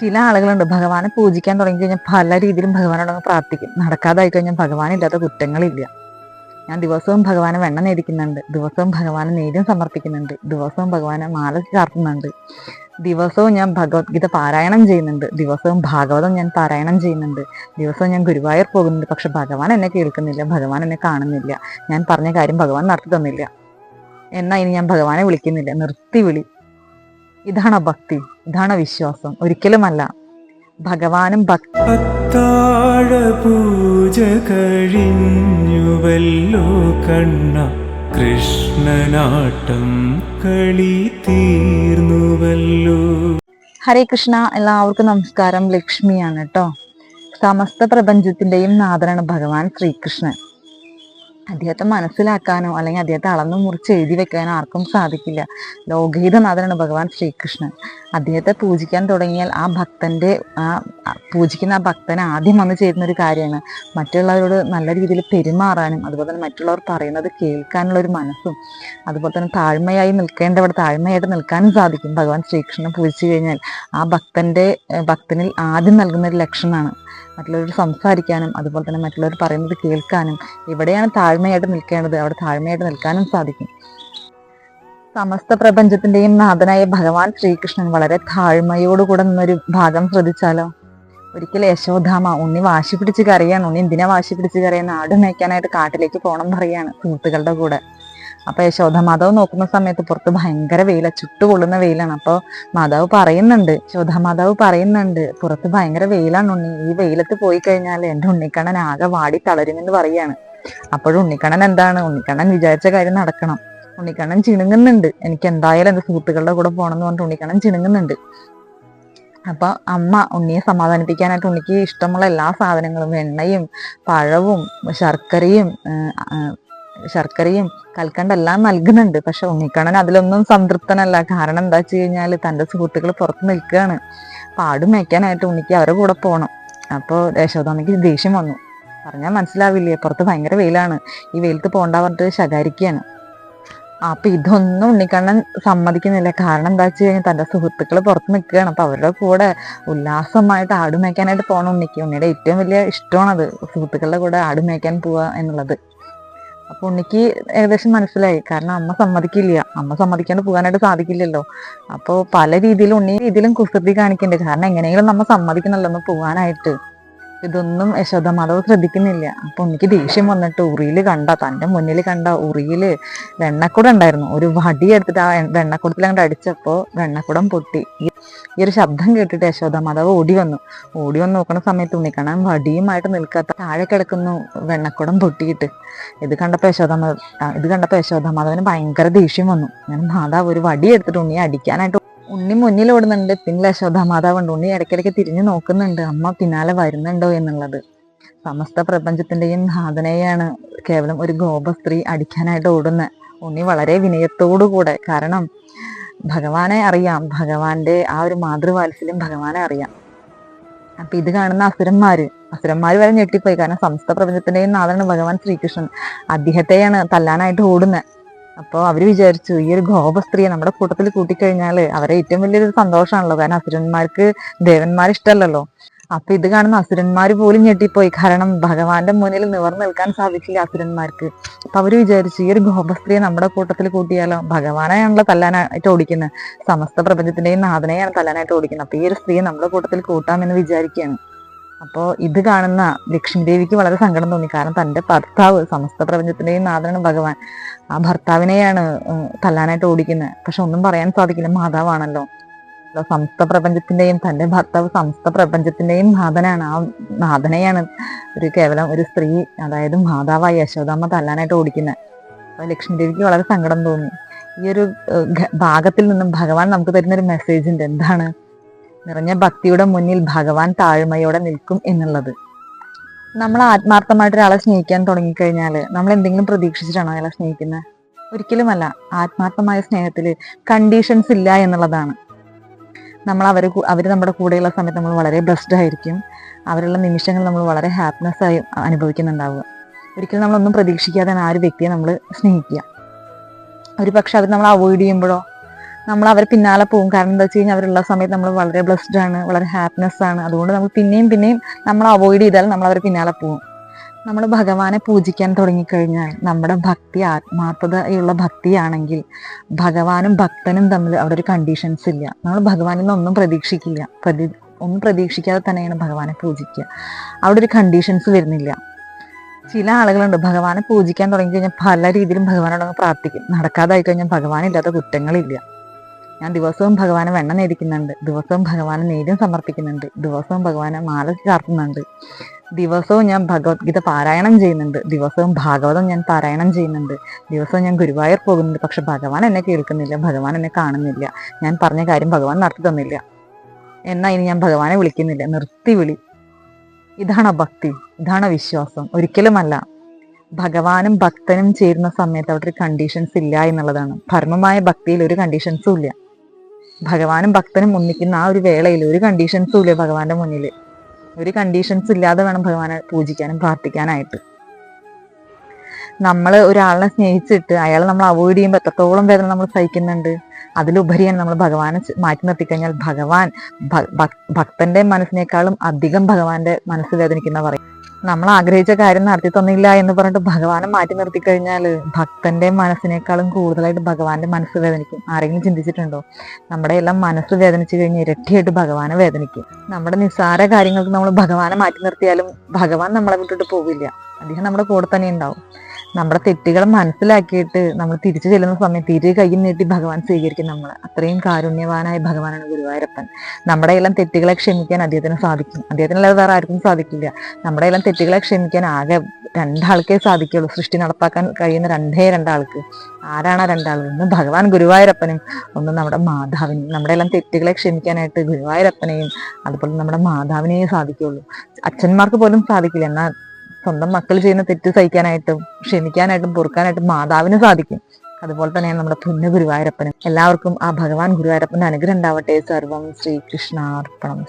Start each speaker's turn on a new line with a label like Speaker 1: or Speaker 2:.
Speaker 1: ചില ആളുകളുണ്ട്. ഭഗവാനെ പൂജിക്കാൻ തുടങ്ങി കഴിഞ്ഞാൽ പല രീതിയിലും ഭഗവാനോടങ്ങ് പ്രാർത്ഥിക്കും. നടക്കാതായി കഴിഞ്ഞാൽ ഭഗവാനില്ലാത്ത കുറ്റങ്ങളില്ല. ഞാൻ ദിവസവും ഭഗവാനെ വെണ്ണ നേടിക്കുന്നുണ്ട്. ദിവസവും ഭഗവാനെ നേദ്യം സമർപ്പിക്കുന്നുണ്ട്. ദിവസവും ഭഗവാനെ മാല ചാർത്തുന്നുണ്ട്. ദിവസവും ഞാൻ ഭഗവത്ഗീത പാരായണം ചെയ്യുന്നുണ്ട്. ദിവസവും ഭാഗവതം ഞാൻ പാരായണം ചെയ്യുന്നുണ്ട്. ദിവസവും ഞാൻ ഗുരുവായൂർ പോകുന്നുണ്ട്. പക്ഷെ ഭഗവാൻ എന്നെ കേൾക്കുന്നില്ല. ഭഗവാൻ എന്നെ കാണുന്നില്ല. ഞാൻ പറഞ്ഞ കാര്യം ഭഗവാൻ നടത്തി തന്നില്ല. എന്നാ ഇനി ഞാൻ ഭഗവാനെ വിളിക്കുന്നില്ല. നിർത്തി വിളി. ഇതാണോ ഭക്തി ഇതാണ് വിശ്വാസം. ഒരിക്കലുമല്ല. ഭഗവാനും ഭക്തി
Speaker 2: പൂജ കഴിഞ്ഞുവല്ലോ കണ്ണ കൃഷ്ണനാട്ടം കളി തീർന്നുവല്ലോ
Speaker 1: ഹരേ കൃഷ്ണ എല്ലാവർക്കും നമസ്കാരം. ലക്ഷ്മിയാണ് കേട്ടോ. സമസ്ത പ്രപഞ്ചത്തിന്റെയും നാഥനാണ് ഭഗവാൻ ശ്രീകൃഷ്ണൻ. അദ്ദേഹത്തെ മനസ്സിലാക്കാനോ അല്ലെങ്കിൽ അദ്ദേഹത്തെ അളന്നു മുറിച്ച് എഴുതി വെക്കാനോ ആർക്കും സാധിക്കില്ല. ലോകഹിതനാഥനാണ് ഭഗവാൻ ശ്രീകൃഷ്ണൻ. അദ്ദേഹത്തെ പൂജിക്കാൻ തുടങ്ങിയാൽ ആ ഭക്തന്റെ ആ പൂജിക്കുന്ന ആ ഭക്തന് ആദ്യം വന്ന് ചേരുന്ന ഒരു കാര്യമാണ്. മറ്റുള്ളവരോട് നല്ല രീതിയിൽ പെരുമാറാനും അതുപോലെ തന്നെ മറ്റുള്ളവർ പറയുന്നത് കേൾക്കാനുള്ള ഒരു മനസ്സും അതുപോലെ തന്നെ താഴ്മയായി നിൽക്കേണ്ടവിടെ താഴ്മയായിട്ട് നിൽക്കാനും സാധിക്കും. ഭഗവാൻ ശ്രീകൃഷ്ണനെ പൂജിച്ചു കഴിഞ്ഞാൽ ആ ഭക്തന്റെ ഭക്തനിൽ ആദ്യം നൽകുന്ന ഒരു ലക്ഷണമാണ്. മറ്റുള്ളവരോട് സംസാരിക്കാനും അതുപോലെ തന്നെ മറ്റുള്ളവർ പറയുന്നത് കേൾക്കാനും എവിടെയാണ് താഴ്മയായിട്ട് നിൽക്കേണ്ടത്. അവിടെ താഴ്മയായിട്ട് നിൽക്കാനും സാധിക്കും. സമസ്ത പ്രപഞ്ചത്തിന്റെയും നാഥനായ ഭഗവാൻ ശ്രീകൃഷ്ണൻ വളരെ താഴ്മയോടുകൂടെ നിന്നൊരു ഭാഗം ശ്രദ്ധിച്ചാലോ? ഒരിക്കലും യശോധാമ ഉണ്ണി വാശി പിടിച്ച് കരയാണ് ഉണ്ണി എന്തിനാ വാശി പിടിച്ച് കറിയാൻ നാട് മേയ്ക്കാനായിട്ട് കാട്ടിലേക്ക് പോകണം പറയാണ് സുഹൃത്തുക്കളുടെ കൂടെ. അപ്പൊ യശോധ മാതാവ് നോക്കുന്ന സമയത്ത് പുറത്ത് ഭയങ്കര വെയില ചുട്ടുപൊള്ളുന്ന വെയിലാണ്. അപ്പോൾ മാതാവ് പറയുന്നുണ്ട് യശോധ മാതാവ് പറയുന്നുണ്ട് പുറത്ത് ഭയങ്കര വെയിലാണ് ഉണ്ണി ഈ വെയിലത്ത് പോയി കഴിഞ്ഞാൽ എന്റെ ഉണ്ണിക്കണ്ണൻ ആകെ വാടി തളരുമെന്ന് പറയാണ്. അപ്പോഴും ഉണ്ണിക്കണ്ണൻ എന്താണ്? ഉണ്ണിക്കണ്ണൻ വിചാരിച്ച കാര്യം നടക്കണം. ഉണ്ണിക്കണ്ണൻ ചിണുങ്ങുന്നുണ്ട്. എനിക്ക് എന്തായാലും എന്റെ സുഹൃത്തുക്കളുടെ കൂടെ പോകണം എന്ന് പറഞ്ഞിട്ട് ഉണ്ണിക്കണ്ണൻ ചിണുങ്ങുന്നുണ്ട്. അപ്പൊ അമ്മ ഉണ്ണിയെ സമാധാനിപ്പിക്കാനായിട്ട് ഉണ്ണിക്ക് ഇഷ്ടമുള്ള എല്ലാ സാധനങ്ങളും വെണ്ണയും പഴവും ശർക്കരയും ശർക്കരയും കൽക്കണ്ട എല്ലാം നൽകുന്നുണ്ട്. പക്ഷെ ഉണ്ണിക്കണ്ണൻ അതിലൊന്നും സംതൃപ്തനല്ല. കാരണം എന്താ വെച്ച് കഴിഞ്ഞാൽ തന്റെ സുഹൃത്തുക്കൾ പുറത്ത് നിൽക്കുകയാണ്. പാടും മേയ്ക്കാനായിട്ട് ഉണ്ണിക്ക് അവരുടെ കൂടെ പോകണം അപ്പോൾ യശോദാമയ്ക്ക് ദേഷ്യം വന്നു. പറഞ്ഞാൽ മനസ്സിലാവില്ലേ? പുറത്ത് ഭയങ്കര വെയിലാണ്. ഈ വെയിലത്ത് പോകണ്ട പറഞ്ഞിട്ട് ശകാരിക്കുകയാണ്. അപ്പൊ ഇതൊന്നും ഉണ്ണിക്കണ്ണൻ സമ്മതിക്കുന്നില്ല. കാരണം എന്താ വെച്ച് കഴിഞ്ഞാൽ തന്റെ സുഹൃത്തുക്കൾ പുറത്ത് നിൽക്കുകയാണ്. അപ്പൊ അവരുടെ കൂടെ ഉല്ലാസമായിട്ട് ആടുമേക്കാനായിട്ട് പോകണം ഉണ്ണിക്ക്. ഉണ്ണിയുടെ ഏറ്റവും വലിയ ഇഷ്ടമാണത് സുഹൃത്തുക്കളുടെ കൂടെ ആടുമേക്കാൻ പോവുക എന്നുള്ളത്. അപ്പൊ ഉണ്ണിക്ക് ഏകദേശം മനസ്സിലായി. കാരണം അമ്മ സമ്മതിക്കില്ല. അമ്മ സമ്മതിക്കാണ്ട് പോകാനായിട്ട് സാധിക്കില്ലല്ലോ. അപ്പോൾ പല രീതിയിലും ഉണ്ണി രീതിയിലും കുസൃതി കാണിക്കുന്നുണ്ട് കാരണം എങ്ങനെയെങ്കിലും നമ്മ സമ്മതിക്കണല്ലോ ഒന്ന് പോകാനായിട്ട് ഇതൊന്നും യശോദ മാധവ് ശ്രദ്ധിക്കുന്നില്ല. അപ്പോൾ എനിക്ക് ദേഷ്യം വന്നിട്ട് ഉറിയിൽ കണ്ട തന്റെ മുന്നിൽ കണ്ട ഉറിയിൽ വെണ്ണക്കുടം ഉണ്ടായിരുന്നു. ഒരു വടി എടുത്തിട്ട് ആ വെണ്ണക്കുടത്തിൽ അങ്ങോട്ട് അടിച്ചപ്പോ വെണ്ണക്കുടം പൊട്ടി. ഈ ഒരു ശബ്ദം കേട്ടിട്ട് യശോദ മാധവ് ഓടി വന്നു. ഓടി വന്ന് നോക്കുന്ന സമയത്ത് ഉണ്ണിക്കണ്ണൻ വടിയുമായിട്ട് നിൽക്കാത്ത താഴെ കിടക്കുന്നു വെണ്ണക്കുടം പൊട്ടിയിട്ട്. ഇത് കണ്ടപ്പോൾ യശോദ ഇത് കണ്ടപ്പോൾ യശോദ മാധവന് ഭയങ്കര ദേഷ്യം വന്നു. ഞാൻ മാതാവ് ഒരു വടി എടുത്തിട്ട് ഉണ്ണിയെ അടിക്കാനായിട്ട് ഉണ്ണി മുന്നിൽ ഓടുന്നുണ്ട് പിന്നിൽ യശോദ മാതാവ് ഉണ്ട് ഉണ്ണി ഇടയ്ക്കിടയ്ക്ക് തിരിഞ്ഞു നോക്കുന്നുണ്ട്. അമ്മ പിന്നാലെ വരുന്നുണ്ടോ എന്നുള്ളത്. സമസ്ത പ്രപഞ്ചത്തിന്റെയും നാഥനെയാണ് കേവലം ഒരു ഗോപ സ്ത്രീ അടിക്കാനായിട്ട് ഓടുന്നത് ഉണ്ണി വളരെ വിനയത്തോടു കൂടെ കാരണം ഭഗവാനെ അറിയാം. ഭഗവാന്റെ ആ ഒരു മാതൃവാത്സല്യം ഭഗവാനെ അറിയാം. അപ്പൊ ഇത് കാണുന്ന അസുരന്മാര്. അസുരന്മാര് വരെ ഞെട്ടിപ്പോയി. കാരണം സമസ്ത പ്രപഞ്ചത്തിന്റെയും നാഥനാണ് ഭഗവാൻ ശ്രീകൃഷ്ണൻ. അദ്ദേഹത്തെയാണ് തല്ലാനായിട്ട് ഓടുന്നത് അപ്പോൾ അവർ വിചാരിച്ചു ഈ ഒരു ഗോപ സ്ത്രീയെ നമ്മുടെ കൂട്ടത്തിൽ കൂട്ടിക്കഴിഞ്ഞാൽ അവരെ ഏറ്റവും വലിയൊരു സന്തോഷമാണല്ലോ. കാരണം അസുരന്മാർക്ക് ദേവന്മാർ ഇഷ്ടമല്ലല്ലോ. അപ്പൊ ഇത് കാണുന്ന അസുരന്മാര് പോലും ഞെട്ടിപ്പോയി. കാരണം ഭഗവാന്റെ മുന്നിൽ നിവർന്നു നിൽക്കാൻ സാധിക്കില്ല അസുരന്മാർക്ക്. അപ്പൊ അവർ വിചാരിച്ചു ഈ ഒരു ഗോപസ്ത്രീയെ നമ്മുടെ കൂട്ടത്തിൽ കൂട്ടിയാലോ? ഭഗവാനെയാണല്ലോ തല്ലാനായിട്ട് ഓടിക്കുന്നത്. സമസ്ത പ്രപഞ്ചത്തിന്റെയും നാഥനെയാണ് തല്ലാനായിട്ട് ഓടിക്കുന്നത്. അപ്പൊ ഈ ഒരു സ്ത്രീയെ നമ്മുടെ കൂട്ടത്തിൽ കൂട്ടാമെന്ന് വിചാരിക്കുകയാണ്. അപ്പോൾ ഇത് കാണുന്ന ലക്ഷ്മി ദേവിക്ക് വളരെ സങ്കടം തോന്നി. കാരണം തന്റെ ഭർത്താവ് സമസ്ത പ്രപഞ്ചത്തിന്റെയും നാഥനാണ് ഭഗവാൻ. ആ ഭർത്താവിനെയാണ് തല്ലാനായിട്ട് ഓടിക്കുന്നത്. പക്ഷെ ഒന്നും പറയാൻ സാധിക്കില്ല. മാതാവാണല്ലോ. സമസ്ത പ്രപഞ്ചത്തിന്റെയും തന്റെ ഭർത്താവ് സമസ്ത പ്രപഞ്ചത്തിന്റെയും നാഥനാണ്. ആ നാഥനെയാണ് ഒരു കേവലം ഒരു സ്ത്രീ അതായത് മാതാവായി യശോദാമ്മ തല്ലാനായിട്ട് ഓടിക്കുന്നത്. അപ്പോൾ ലക്ഷ്മി ദേവിക്ക് വളരെ സങ്കടം തോന്നി. ഈ ഒരു ഭാഗത്തിൽ നിന്നും ഭഗവാൻ നമുക്ക് തരുന്ന ഒരു മെസ്സേജ് ഉണ്ട്. എന്താണ്? നിറഞ്ഞ ഭക്തിയുടെ മുന്നിൽ ഭഗവാൻ താഴ്മയോടെ നിൽക്കും എന്നുള്ളത്. നമ്മൾ ആത്മാർത്ഥമായിട്ട് ഒരാളെ സ്നേഹിക്കാൻ തുടങ്ങിക്കഴിഞ്ഞാൽ നമ്മൾ എന്തെങ്കിലും പ്രതീക്ഷിച്ചിട്ടാണോ അയാളെ സ്നേഹിക്കുന്നത് ഒരിക്കലുമല്ല. ആത്മാർത്ഥമായ സ്നേഹത്തിൽ കണ്ടീഷൻസ് ഇല്ല എന്നുള്ളതാണ്. നമ്മൾ അവർ അവർ നമ്മുടെ കൂടെയുള്ള സമയത്ത് നമ്മൾ വളരെ ബ്ലസ്ഡ് ആയിരിക്കും. അവരുള്ള നിമിഷങ്ങൾ നമ്മൾ വളരെ ഹാപ്പിനെസ് ആയി അനുഭവിക്കുന്നുണ്ടാവുക. ഒരിക്കലും നമ്മളൊന്നും പ്രതീക്ഷിക്കാതെ ആ ഒരു വ്യക്തിയെ നമ്മൾ സ്നേഹിക്കുക. ഒരു പക്ഷെ അവർ നമ്മൾ അവോയ്ഡ് ചെയ്യുമ്പോഴോ നമ്മൾ അവരെ പിന്നാലെ പോകും. കാരണം എന്താ വെച്ച് കഴിഞ്ഞാൽ അവരുള്ള സമയത്ത് നമ്മൾ വളരെ ബ്ലസ്ഡ് ആണ് വളരെ ഹാപ്പിനെസ് ആണ്. അതുകൊണ്ട് നമ്മൾ പിന്നെയും പിന്നെയും നമ്മൾ അവോയ്ഡ് ചെയ്താൽ നമ്മൾ അവരെ പിന്നാലെ പോകും. നമ്മൾ ഭഗവാനെ പൂജിക്കാൻ തുടങ്ങിക്കഴിഞ്ഞാൽ നമ്മുടെ ഭക്തി ആത്മാർത്ഥതയുള്ള ഭക്തിയാണെങ്കിൽ ഭഗവാനും ഭക്തനും തമ്മിൽ അവിടെ ഒരു കണ്ടീഷൻസ് ഇല്ല. നമ്മൾ ഭഗവാനിൽ നിന്ന് ഒന്നും പ്രതീക്ഷിക്കില്ല. പ്രതി ഒന്നും പ്രതീക്ഷിക്കാതെ തന്നെയാണ് ഭഗവാനെ പൂജിക്കുക. അവിടെ ഒരു കണ്ടീഷൻസ് വരുന്നില്ല. ചില ആളുകളുണ്ട് ഭഗവാനെ പൂജിക്കാൻ തുടങ്ങി കഴിഞ്ഞാൽ പല രീതിയിലും ഭഗവാനോടങ്ങ് പ്രാർത്ഥിക്കും. നടക്കാതായി കഴിഞ്ഞാൽ ഭഗവാനില്ലാത്ത കുറ്റങ്ങളില്ല. ഞാൻ ദിവസവും ഭഗവാനെ വെണ്ണ നേടിക്കുന്നുണ്ട്. ദിവസവും ഭഗവാനെ നേദ്യം സമർപ്പിക്കുന്നുണ്ട്. ദിവസവും ഭഗവാനെ മാല ചാർത്തുന്നുണ്ട്. ദിവസവും ഞാൻ ഭഗവത്ഗീത പാരായണം ചെയ്യുന്നുണ്ട്. ദിവസവും ഭാഗവതം ഞാൻ പാരായണം ചെയ്യുന്നുണ്ട്. ദിവസവും ഞാൻ ഗുരുവായൂർ പോകുന്നുണ്ട്. പക്ഷെ ഭഗവാൻ എന്നെ കേൾക്കുന്നില്ല. ഭഗവാൻ എന്നെ കാണുന്നില്ല. ഞാൻ പറഞ്ഞ കാര്യം ഭഗവാൻ നടത്തി തന്നില്ല. എന്നാ ഇനി ഞാൻ ഭഗവാനെ വിളിക്കുന്നില്ല. നിർത്തി വിളി. ഇതാണ് ഭക്തി. ഇതാണ് വിശ്വാസം. ഒരിക്കലുമല്ല. ഭഗവാനും ഭക്തനും ചേരുന്ന സമയത്ത് അവിടെ ഒരു കണ്ടീഷൻസ് ഇല്ല എന്നുള്ളതാണ്. ധർമ്മമായ ഭക്തിയിൽ ഒരു കണ്ടീഷൻസും ഇല്ല. ഭഗവാനും ഭക്തനും ഒന്നിക്കുന്ന ആ ഒരു വേളയിൽ ഒരു കണ്ടീഷൻസും ഇല്ല ഭഗവാന്റെ മുന്നിൽ ഒരു കണ്ടീഷൻസ് ഇല്ലാതെ വേണം ഭഗവാനെ പൂജിക്കാനും പ്രാർത്ഥിക്കാനായിട്ട്. നമ്മൾ ഒരാളിനെ സ്നേഹിച്ചിട്ട് അയാൾ നമ്മൾ അവോയ്ഡ് ചെയ്യുമ്പോൾ എത്രത്തോളം വേദന നമ്മൾ സഹിക്കുന്നുണ്ട്. അതിലുപരിയാണ് നമ്മൾ ഭഗവാനെ മാറ്റി നിർത്തിക്കഴിഞ്ഞാൽ ഭഗവാൻ ഭക്തന്റെ മനസ്സിനേക്കാളും അധികം ഭഗവാന്റെ മനസ്സ് വേദനിക്കുന്ന പറയും. നമ്മൾ ആഗ്രഹിച്ച കാര്യം നടത്തി തന്നില്ല എന്ന് പറഞ്ഞിട്ട് ഭഗവാനെ മാറ്റി നിർത്തി കഴിഞ്ഞാൽ ഭക്തന്റെ മനസ്സിനേക്കാളും കൂടുതലായിട്ട് ഭഗവാന്റെ മനസ്സ് വേദനിക്കും. ആരെങ്കിലും ചിന്തിച്ചിട്ടുണ്ടോ? നമ്മുടെ എല്ലാം മനസ്സ് വേദനിച്ചു കഴിഞ്ഞാൽ ഇരട്ടിയായിട്ട് ഭഗവാനെ വേദനിക്കും. നമ്മുടെ നിസ്സാര കാര്യങ്ങൾക്ക് നമ്മൾ ഭഗവാനെ മാറ്റി നിർത്തിയാലും ഭഗവാൻ നമ്മളെ വിട്ടിട്ട് പോവില്ല. അദ്ദേഹം നമ്മുടെ കൂടെ തന്നെ ഉണ്ടാവും. നമ്മുടെ തെറ്റുകൾ മനസ്സിലാക്കിയിട്ട് നമ്മൾ തിരിച്ചു ചെല്ലുന്ന സമയത്ത് ഇരു കൈ നീട്ടി ഭഗവാൻ സ്വീകരിക്കും നമ്മൾ അത്രയും കാരുണ്യവാനായ ഭഗവാനാണ് ഗുരുവായൂരപ്പൻ. നമ്മുടെ എല്ലാം തെറ്റുകളെ ക്ഷമിക്കാൻ അദ്ദേഹത്തിന് സാധിക്കും. അദ്ദേഹത്തിനല്ലാതെ വേറെ ആർക്കും സാധിക്കില്ല. നമ്മുടെ എല്ലാം തെറ്റുകളെ ക്ഷമിക്കാൻ ആകെ രണ്ടാൾക്കേ സാധിക്കുള്ളൂ. സൃഷ്ടി നടപ്പാക്കാൻ കഴിയുന്ന രണ്ടേ രണ്ടാൾക്ക്. ആരാണ് ആ രണ്ടാൾ? ഒന്ന് ഭഗവാൻ ഗുരുവായൂരപ്പനും ഒന്ന് നമ്മുടെ മാതാവിനെയും. നമ്മുടെ എല്ലാം തെറ്റുകളെ ക്ഷമിക്കാനായിട്ട് ഗുരുവായൂരപ്പനെയും അതുപോലെ നമ്മുടെ മാതാവിനെയും സാധിക്കുള്ളൂ. അച്ഛന്മാർക്ക് പോലും സാധിക്കില്ല. എന്നാൽ സ്വന്തം മക്കൾ ചെയ്യുന്ന തെറ്റ് സഹിക്കാനായിട്ടും ക്ഷമിക്കാനായിട്ടും പൊറുക്കാനായിട്ടും മാതാവിന് സാധിക്കും. അതുപോലെ തന്നെയാണ് നമ്മുടെ പുണ്യ ഗുരുവായൂരപ്പനും. എല്ലാവർക്കും ആ ഭഗവാൻ ഗുരുവായൂരപ്പന്റെ അനുഗ്രഹം ഉണ്ടാവട്ടെ. സർവം ശ്രീകൃഷ്ണാർപ്പണം